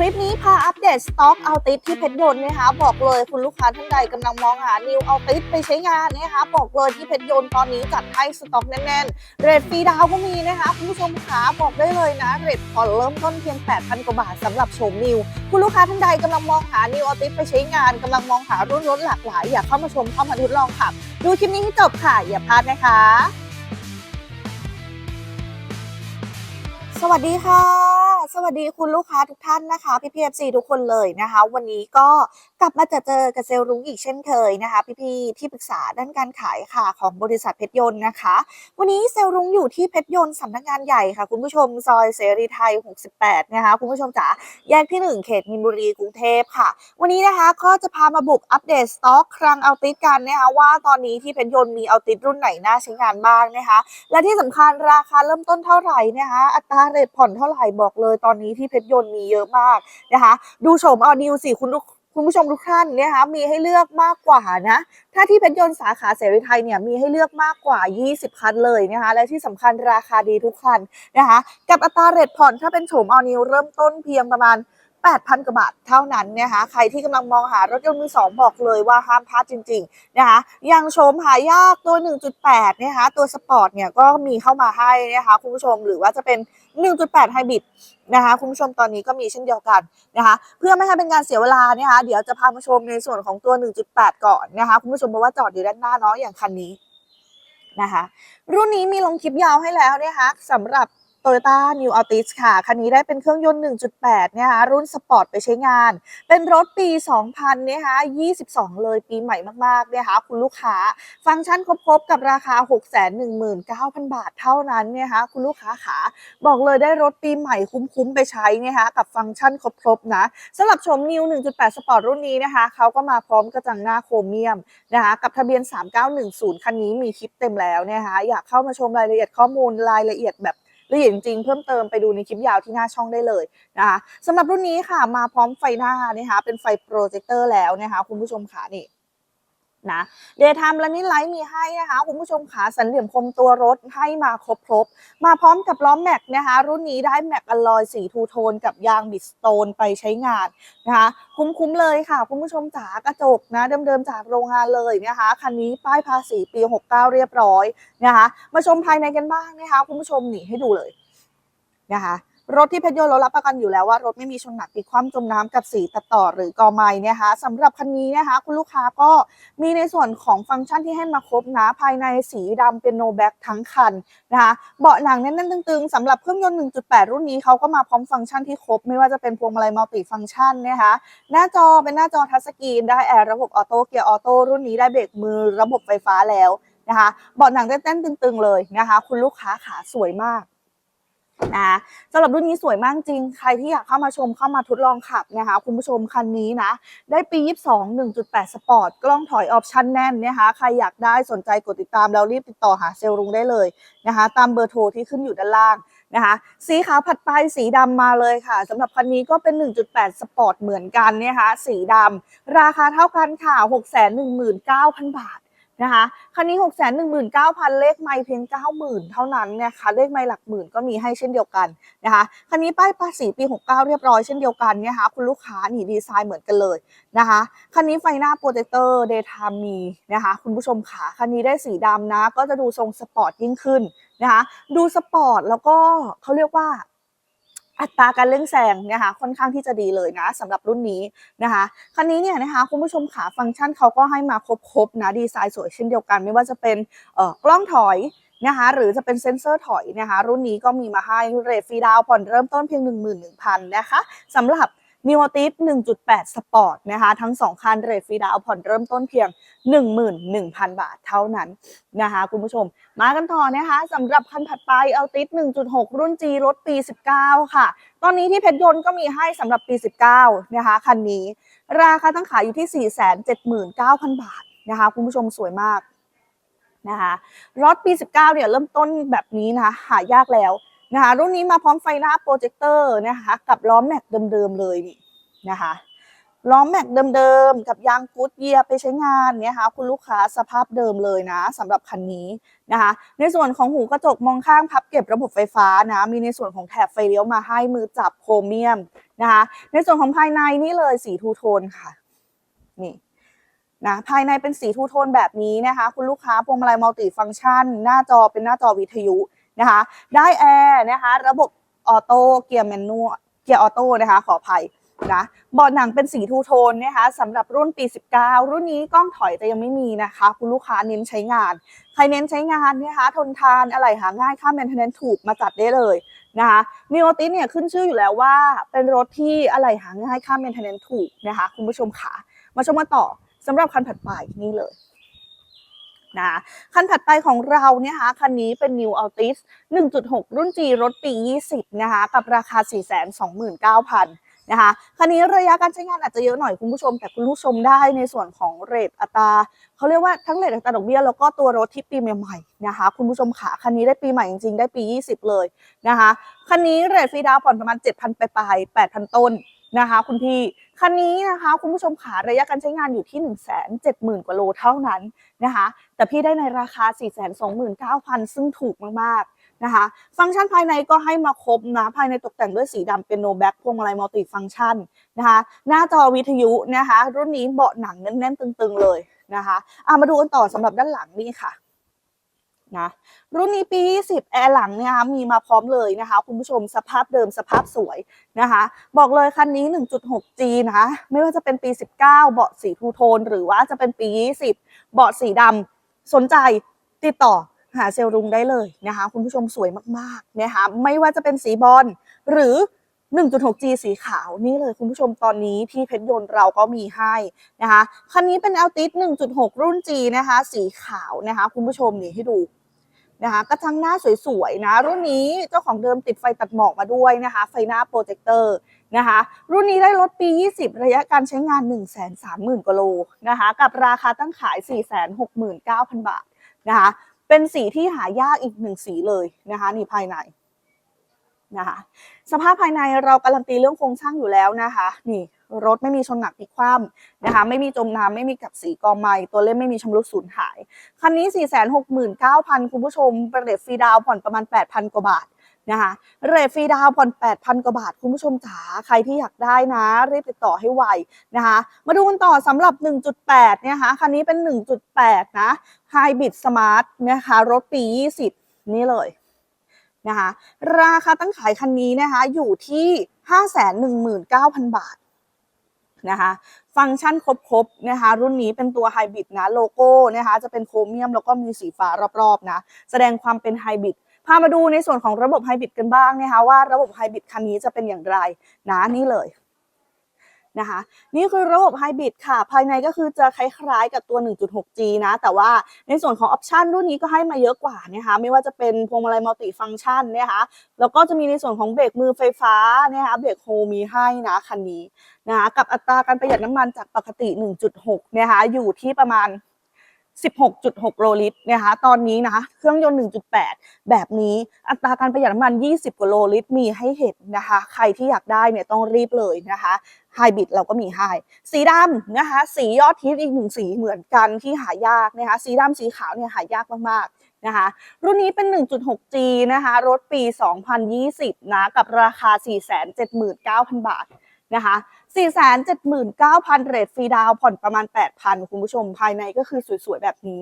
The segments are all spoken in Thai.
คลิปนี้พาอัปเดตสต็อกเอาติสที่เพชรยนต์นะคะบอกเลยคุณลูกค้าท่านใดกำลังมองหานิวเอาติสไปใช้งานนะคะบอกเลยที่เพชรยนต์ตอนนี้จัดให้สต็อกแน่นๆ เรทฟรีดาวก็มีนะคะคุณผู้ชมขาบอกได้เลยนะ เรทผ่อนเริ่มต้นเพียง 8,000 กว่าบาทสำหรับโฉมนิว คุณลูกค้าท่านใดกำลังมองหานิวเอาติสไปใช้งานกำลังมองหารุ่นรถหลากหลายอยากเข้ามาชมเข้ามาทดลองขับดูคลิปนี้ให้จบค่ะอย่าพลาดนะคะสวัสดีค่ะ วัสดีคุณลูกค้าทุกท่านนะคะพี่พีเอฟซีทุกคนเลยนะคะ วันนี้ก็กลับมาเจอเจอกับเซลล์รุ้งอีกเช่นเคยนะคะ พี่พี่ที่ปรึกษาด้านการขายค่ะของบริษัทเพชรยนต์นะคะ วันนี้เซลล์รุ้งอยู่ที่เพชรยนต์สำนักงานใหญ่ค่ะ คุณผู้ชมซอยเสรีไทย 68 นะคะ คุณผู้ชมจ๋าแยกที่ 1 เขตมินบุรีกรุงเทพค่ะ วันนี้นะคะก็จะพามาบุกอัปเดตสต็อกคลังเอาติดกันนะคะว่าตอนนี้ที่เพชรยนต์มีเอาติดรุ่นไหนน่าใช้งานบ้างนะคะ และที่สำคัญราคาเริ่มต้นเท่าไหร่นะคะอัตราเรทผ่อนเท่าไหร่บอกเลยตอนนี้ที่เพชรยนต์มีเยอะมากนะคะ ดูโฉมออนิวสิคุณลูกคุณผู้ชมทุกท่านนะคะมีให้เลือกมากกว่านะ ถ้าที่เพชรยนต์สาขาเสรีไทยเนี่ยมีให้เลือกมากกว่า 20 คันเลยนะคะและที่สำคัญราคาดีทุกคันนะคะ กับอัตราเรทผ่อนถ้าเป็นโฉมออนิวเริ่มต้นเพียงประมาณ 8,000 กว่าบาทเท่านั้นนะคะใครที่กำลังมองหารถยนต์มือสองบอกเลยว่าห้ามพลาดจริงๆนะคะย่างโฉมหายากตัว 1.8 นะคะตัวสปอร์ตเนี่ยก็มีเข้ามาให้นะคะคุณผู้ชมหรือว่าจะเป็น 1.8 ไฮบริดนะคะคุณผู้ชมตอนนี้ก็มีเช่นเดียวกันนะคะเพื่อไม่ให้เป็นการเสียเวลานะคะเดี๋ยวจะพามาชมในส่วนของตัว 1.8 ก่อนนะคะคุณผู้ชมเพราะว่าจอดอยู่ด้านหน้าเนาะอย่างคันนี้นะคะรุ่นนี้มีลงคลิปยาวให้แล้วนะคะสำหรับ Toyota New Altis ค่ะ คันนี้ได้เป็นเครื่องยนต์ 1.8นะคะรุ่นสปอร์ตไปใช้งาน เป็นรถปี 2000นะคะ22 เลยปีใหม่มากๆเนะคะคุณลูกค้า ฟังก์ชันครบๆ กับราคา 619,000 บาทเท่านั้นเนะคะคุณลูกค้าขาบอกเลยได้รถปีใหม่คุ้มๆ ไปใช้เนะคะกับฟังก์ชันครบๆ นะสำหรับชม New 1.8 Sport รุ่นนี้นะคะเขาก็มาพร้อมกระจังหน้าโครเมียมนะคะกับทะเบียน 3910 คันนี้มีคลิปเต็มแล้วนะคะอยากเข้ามาชมรายละเอียดข้อมูลรายละเอียดแบบ ละเอียดจริงเพิ่มเติมไปดูในคลิปยาวที่หน้าช่องได้เลยนะคะสำหรับรุ่นนี้ค่ะมาพร้อมไฟหน้านะคะเป็นไฟโปรเจคเตอร์แล้วนะคะคุณผู้ชมค่ะนี่ นะเดย์ไทม์และนิไลท์มีให้นะคะ คุณผู้ชมขาสันเหลี่ยมคมตัวรถให้มาครบครบๆมาพร้อมกับล้อมแม็กนะคะ รุ่นนี้ได้แม็กอลลอยสีทูโทนกับยางบิดสโตนไปใช้งานนะคะ คุ้มๆเลยค่ะ คุณผู้ชมจ๋ากระจกนะ เดิมๆจากโรงงานเลยนะคะ คันนี้ป้ายภาษีปี 69 เรียบร้อยนะคะ มาชมภายในกันบ้างนะคะ คุณผู้ชมหนีให้ดูเลยนะคะ รถที่เพชรยนต์เรารับประกันอยู่แล้วว่ารถไม่มีชนหนักพลิกคว่ำจมน้ำกับสีตัดต่อหรือกอไม้นะคะสำหรับคันนี้นะคะ คุณลูกค้าก็มีในส่วนของฟังก์ชันที่ให้มาครบนะภายในสีดำเป็นโนแบ็กทั้งคันนะคะเบาะหนังแน่นๆตึงๆสำหรับเครื่องยนต์ 1.8 รุ่นนี้เขาก็มาพร้อมฟังก์ชันที่ครบ ไม่ว่าจะเป็นพวงมาลัยมัลติฟังก์ชันนะคะหน้าจอเป็นหน้าจอทัชสกรีนได้แอร์ระบบออโต้เกียร์ออโต้รุ่นนี้ได้เบรกมือระบบไฟฟ้าแล้วนะคะเบาะหนังแน่นๆตึง ๆ เลยนะคะ คุณลูกค้าขาสวยมาก นะสำหรับรุ่นนี้สวยมากจริง ใครที่อยากเข้ามาชมเข้ามาทดลองขับนะคะคุณผู้ชมคันนี้นะ ได้ปี 22 1.8 สปอร์ต กล้องถอยออปชั่นแน่นนะคะใครอยากได้สนใจกดติดตามแล้วรีบติดต่อหาเซลล์รุงได้เลยนะคะ ตามเบอร์โทรที่ขึ้นอยู่ด้านล่างนะคะสีขาวผัดไปสีดำมาเลยค่ะสำหรับคันนี้ก็เป็น 1.8 สปอร์ตเหมือนกันนะคะสีดำราคาเท่ากันค่ะ 619,000 บาท นะคะคันนี้ 6 1 9 0 0 0 เลขไม่เพียง 90,000 เท่านั้นนะคะ เลขไม่หลักหมื่นก็มีให้เช่นเดียวกันนะคะ คันนี้ป้ายภาษีปี 69 เรียบร้อยเช่นเดียวกันนะคะ คุณลูกค้านี่ดีไซน์เหมือนกันเลยนะคะ คันนี้ไฟหน้าโปรเจคเตอร์เดย์ไทม์มีนะคะ คุณผู้ชมขาคันนี้ได้สีดำนะ ก็จะดูทรงสปอร์ตยิ่งขึ้นนะคะ ดูสปอร์ตแล้วก็เขาเรียกว่า อัตราการเร่งแซงนะคะค่อนข้างที่จะดีเลยนะสำหรับรุ่นนี้นะคะคันนี้เนี่ยนะคะคุณผู้ชมขาฟังก์ชันเขาก็ให้มาครบๆนะดีไซน์สวยเช่นเดียวกัน ไม่ว่าจะเป็นเอ่อกล้องถอยนะคะหรือจะเป็นเซ็นเซอร์ถอยนะคะรุ่นนี้ก็มีมาให้เรทฟรีดาวน์ผ่อนเริ่มต้นเพียง 11,000นะคะสำหรับ n e w a t i s 1.8 Sport นะคะ ทั้ง 2 คันเรทฟรีดาวผ่อนเริ่มต้นเพียง 11,000 บาทเท่านั้นนะคะ คุณผู้ชม มากันต่อนะคะสำหรับคันถัดไปเอาติส1.6 รุ่น G รถปี 19 ค่ะ ตอนนี้ที่เพชรยนต์ก็มีให้สำหรับปี 19 นะคะ คันนี้ ราคาตั้งขายอยู่ที่ 479,000 บาทนะคะ คุณผู้ชมสวยมากนะคะรถปี 19 เนี่ยเริ่มต้นแบบนี้นะคะหายากแล้ว นะคะรุ่นนี้มาพร้อมไฟหน้าโปรเจคเตอร์นะคะกับล้อแม็กเดิมๆเลยนี่นะคะล้อแม็กเดิมๆกับยางกูดเยียร์ไปใช้งานเนี่ยค่ะคุณลูกค้าสภาพเดิมเลยนะสำหรับคันนี้นะคะ ในส่วนของหูกระจกมองข้างพับเก็บระบบไฟฟ้านะ มีในส่วนของแถบไฟเลี้ยวมาให้มือจับโครเมียมนะคะ ในส่วนของภายในนี่เลยสีทูโทนค่ะนี่นะภายในเป็นสีทูโทนแบบนี้นะคะ คุณลูกค้าพวงมาลัยมัลติฟังก์ชัน หน้าจอเป็นหน้าจอวิทยุ นะคะ ได้แอร์นะคะ ระบบออโต้เกียร์แมนนวลเกียร์ออโต้นะคะ ขออภัยนะเบาะหนังเป็นสีทูโทนนะคะสำหรับรุ่นปี 19 รุ่นนี้กล้องถอยจะยังไม่มีนะคะ คุณลูกค้าเน้นใช้งาน ใครเน้นใช้งานนะคะ ทนทานอะไรหาง่ายค่าแมนเทนเนนถูกมาจัดได้เลยนะคะนิโอติสเนี่ยขึ้นชื่ออยู่แล้วว่า เป็นรถที่อะไรหาง่ายค่าแมนเทนเนนถูกนะคะ คุณผู้ชมขามาชมกันต่อสำหรับคันถัดไปนี่เลย นะคันถัดไปของเราเนี่ยคะคันนี้เป็น New Altis 1.6 รุ่น G รถปี 20 นะคะ กับราคา 429,000นะคะคันนี้ระยะการใช้งานอาจจะเยอะหน่อยคุณผู้ชม แต่คุณผู้ชมได้ในส่วนของเรทอัตราเขาเรียกว่าทั้งเรทอัตราดอกเบี้ยแล้วก็ตัวรถที่ปีใหม่ๆนะคะ คุณผู้ชมขาคันนี้ได้ปีใหม่จริงๆได้ปี 20 เลยนะคะคันนี้เรทฟรีดาวผ่อนประมาณ 7,000 ไปปลายๆ8,000 ต้น นะคะ คุณพี่คันนี้นะคะ คุณผู้ชมขาระยะการใช้งานอยู่ที่ 170,000 กว่าโลเท่านั้นนะคะ แต่พี่ได้ในราคา 429,000 ซึ่งถูกมากๆนะคะ ฟังก์ชันภายในก็ให้มาครบนะ ภายในตกแต่งด้วยสีดำเป็นโนแบ็คพวงมาลัยมัลติฟังก์ชันนะคะ หน้าจอวิทยุนะคะ รุ่นนี้เบาะหนังแน่นๆตึงๆเลยนะคะอะมาดูกันต่อสำหรับด้านหลังนี่ค่ะ นะรุ่นนี้ปี 20 แอร์หลังเนี่ยคะมีมาพร้อมเลยนะคะ คุณผู้ชมสภาพเดิมสภาพสวยนะคะ บอกเลยคันนี้ 1.6G นะคะไม่ว่าจะเป็นปี 19 เบาะสีทูโทน หรือว่าจะเป็นปี 20 เบาะสีดำสนใจติดต่อหาเซลล์รุงได้เลยนะคะ คุณผู้ชมสวยมากๆนะคะไม่ว่าจะเป็นสีบอลหรือ 1.6G สีขาวนี่เลยคุณผู้ชมตอนนี้ที่เพชรยนต์เราก็มีให้นะคะคันนี้เป็น a l t i s 1.6 รุ่น G นะคะ สีขาวนะคะ คุณผู้ชมนี่ให้ดู นะคะกระจังหน้าสวยๆนะ รุ่นนี้เจ้าของเดิมติดไฟตัดหมอกมาด้วยนะคะ ไฟหน้าโปรเจคเตอร์นะคะ รุ่นนี้ได้รถปี 20 ระยะการใช้งาน 130,000กว่าโลนะคะ กับราคาตั้งขาย 469,000 บาทนะคะ เป็นสีที่หายากอีกหนึ่งสีเลยนะคะ นี่ภายในนะคะ สภาพภายในเราการันตีเรื่องโครงสร้างอยู่แล้วนะคะ นี่ รถไม่มีชนหนักพลิกคว่ำนะคะ ไม่มีจมน้ำไม่มีกับสีกองไม้ตัวเล่มไม่มีชำรุดสูญหาย คันนี้ 469,000 คุณผู้ชมเปรทฟรีดาวผ่อนประมาณ 8,000 กว่าบาทนะคะเรทฟรีดาวผ่อน 8,000 กว่าบาท คุณผู้ชมจ๋าใครที่อยากได้นะ รีบติดต่อให้ไวนะคะ มาดูกันต่อสำหรับ 1.8 เนี่ยคะคันนี้เป็น 1.8 นะ Hybrid Smart นะคะ รถปี 20 นี่เลยนะคะ ราคาตั้งขายคันนี้นะคะ อยู่ที่ 519,000 บาท นะคะ ฟังก์ชันครบๆนะคะ รุ่นนี้เป็นตัวไฮบริดนะโลโก้นะคะ จะเป็นโครเมียมแล้วก็มีสีฟ้ารอบๆนะ แสดงความเป็นไฮบริดพามาดูในส่วนของระบบไฮบริดกันบ้างนะคะว่าระบบไฮบริดคันนี้จะเป็นอย่างไรนะนี่เลย นะคะนี่คือระบบไฮบริดค่ะ ภายในก็คือจะคล้ายๆกับตัว 1.6G นะ แต่ว่าในส่วนของออปชันรุ่นนี้ก็ให้มาเยอะกว่านะคะไม่ว่าจะเป็นพวงมาลัยมัลติฟังก์ชันนะคะแล้วก็จะมีในส่วนของเบรกมือไฟฟ้านะคะเบรกโฮมีให้นะคันนี้นะคะกับอัตราการประหยัดน้ำมันจากปกติ 1.6นะคะอยู่ที่ประมาณ 16.6 โลลิตรนะคะ ตอนนี้นะคะเครื่องยนต์ 1.8 แบบนี้อัตราการประหยัดน้ำมัน 20กว่าโลลิตรมีให้เห็นนะคะ ใครที่อยากได้เนี่ยต้องรีบเลยนะคะไฮบริดเราก็มีให้สีดำนะคะ สียอดฮิตอีกหนึ่งสีเหมือนกันที่หายากนะคะ สีดำสีขาวเนี่ยหายากมากๆนะคะ รุ่นนี้เป็น 1.6G นะคะ รถปี 2020 นะ กับราคา 479,000 บาท นะคะ479,000เรทฟรีดาวผ่อนประมาณ 8,000 คุณผู้ชมภายในก็คือสวยๆ แบบนี้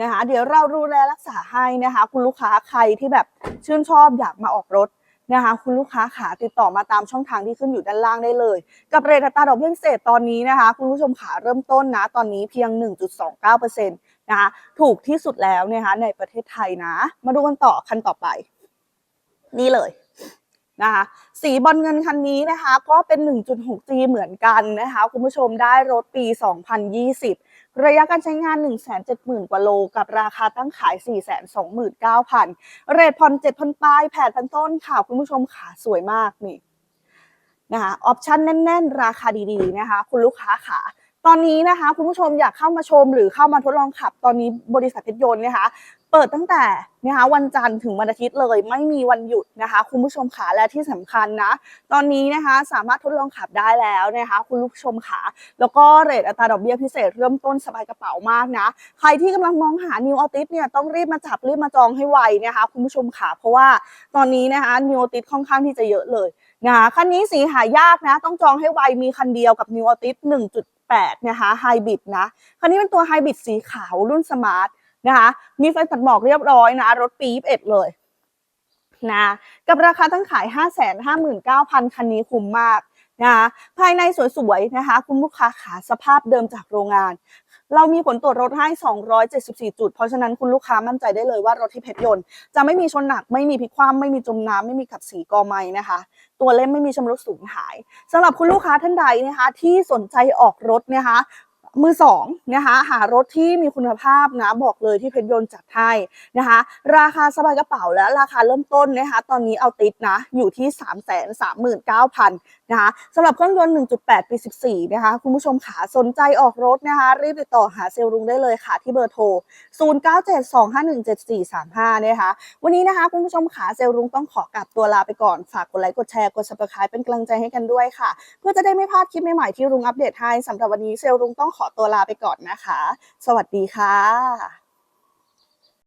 นะคะ เดี๋ยวเราดูแลรักษาให้นะคะ คุณลูกค้าใครที่แบบชื่นชอบอยากมาออกรถนะคะ คุณลูกค้าขาติดต่อมาตามช่องทางที่ขึ้นอยู่ด้านล่างได้เลย กับเรทอัตราดอกเบี้ยพิเศษตอนนี้นะคะ คุณผู้ชมขาเริ่มต้นนะ ตอนนี้เพียง 1.29%นะคะถูกที่สุดแล้วนะคะในประเทศไทยนะ มาดูกันต่อคันต่อไป นี่เลย นะคะสีบอลเงินคันนี้นะคะ ก็เป็น 1.6G เหมือนกันนะคะ คุณผู้ชมได้รถปี 2020 ระยะการใช้งาน 170,000 กว่าโล กับราคาตั้งขาย 429,000 เรทผ่อน 7,000ปลาย8,000ต้นค่ะ คุณผู้ชมขาสวยมากนี่นะคะออปชั่นแน่น ๆ ราคาดีๆนะคะ คุณลูกค้าขาตอนนี้นะคะคุณผู้ชมอยากเข้ามาชมหรือเข้ามาทดลองขับตอนนี้บริษัทเพชรยนต์นะคะ เปิดตั้งแต่นะคะวันจันทร์ถึงวันอาทิตย์เลยไม่มีวันหยุดนะคะ คุณผู้ชมขาและที่สำคัญนะ ตอนนี้นะคะสามารถทดลองขับได้แล้วนะคะ คุณผู้ชมขาแล้วก็เรทอัตราดอกเบี้ยพิเศษเริ่มต้นสบายกระเป๋ามากนะ ใครที่กำลังมองหา New a l t i s เนี่ยต้องรีบมาจับรีบมาจองให้ไวนะคะ คุณผู้ชมขาเพราะว่าตอนนี้นะคะ New a l t i s ค่อนข้างที่จะเยอะเลยนะคะคันนี้สีหายากนะ ต้องจองให้ไวมีคันเดียวกับ New Altis 1.8นะคะไฮบริดนะคันนี้เป็นตัวไฮบริดสีขาวรุ่นสมาร์ท นะคะ มีไฟตัดหมอกเรียบร้อยนะ รถปี21เอ็ดเลยนะกับราคาตั้งขาย 559,000 คันนี้คุ้มมากนะคะภายในสวยๆนะคะ คุณลูกค้าขาสภาพเดิมจากโรงงาน เรามีผลตรวจรถให้ 274 จุด เพราะฉะนั้นคุณลูกค้ามั่นใจได้เลยว่ารถที่เพชรยนต์ จะไม่มีชนหนัก ไม่มีพิกคว่ำไม่มีจมน้ำไม่มีขับสีกอไม้นะคะ ตัวเล่มไม่มีชำรุดสูญหายสำหรับคุณลูกค้าท่านใดนะคะ ที่สนใจออกรถนะคะ มือสองนะคะหารถที่มีคุณภาพนะบอกเลยที่เพชรยนต์จัดให้นะคะ ราคาสบายกระเป๋าและราคาเริ่มต้นนะคะ ตอนนี้เอาติดนะอยู่ที่ 3 3 9 0 0 0 นะคะสำหรับเครื่องยนต์ 1.8 ปี 14 นะคะ คุณผู้ชมขาสนใจออกรถนะคะ รีบติดต่อหาเซลล์รุงได้เลยค่ะ ที่เบอร์โทร 0972517435 นะคะ วันนี้นะคะ คุณผู้ชมขาเซลล์รุงต้องขอกลับตัวลาไปก่อน ฝากกดไลค์ กดแชร์ กด subscribe เป็นกำลังใจให้กันด้วยค่ะ เพื่อจะได้ไม่พลาดคลิปใหม่ๆที่รุงอัปเดตให้สำหรับวันนี้เซลล์รุงต้องขอตัวลาไปก่อนนะคะ สวัสดีค่ะ